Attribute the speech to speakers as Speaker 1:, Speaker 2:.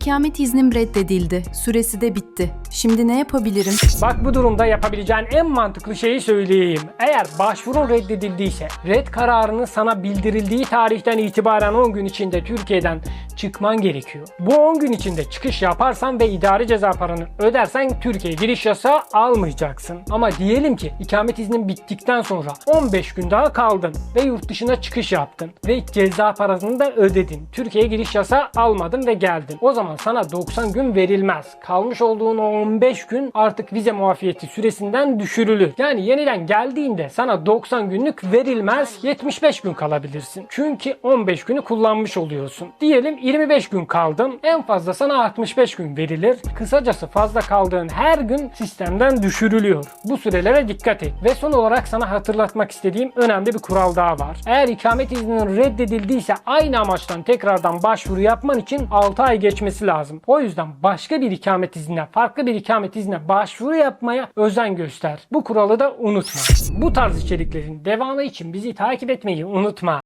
Speaker 1: İkamet iznim reddedildi. Süresi de bitti. Şimdi ne yapabilirim?
Speaker 2: Bak bu durumda yapabileceğin en mantıklı şeyi söyleyeyim. Eğer başvurun reddedildiyse, red kararının sana bildirildiği tarihten itibaren 10 gün içinde Türkiye'den çıkman gerekiyor. Bu 10 gün içinde çıkış yaparsan ve idari ceza paranı ödersen Türkiye giriş yasağı almayacaksın. Ama diyelim ki ikamet iznin bittikten sonra 15 gün daha kaldın ve yurt dışına çıkış yaptın ve ceza parasını da ödedin. Türkiye'ye giriş yasağı almadın ve geldin. O zaman sana 90 gün verilmez. Kalmış olduğun o 15 gün artık vize muafiyeti süresinden düşürülür. Yani yeniden geldiğinde sana 90 günlük verilmez 75 gün kalabilirsin. Çünkü 15 günü kullanmış oluyorsun. Diyelim 25 gün kaldın. En fazla sana 65 gün verilir. Kısacası fazla kaldığın her gün sistemden düşürülüyor. Bu sürelere dikkat et. Ve son olarak sana hatırlatmak istediğim önemli bir kural daha var. Eğer ikamet izninin reddedildiyse aynı amaçtan tekrardan başvuru yapman için 6 ay geçmesi lazım. O yüzden başka bir ikamet iznine, farklı bir ikamet iznine başvuru yapmaya özen göster. Bu kuralı da unutma. Bu tarz içeriklerin devamı için bizi takip etmeyi unutma.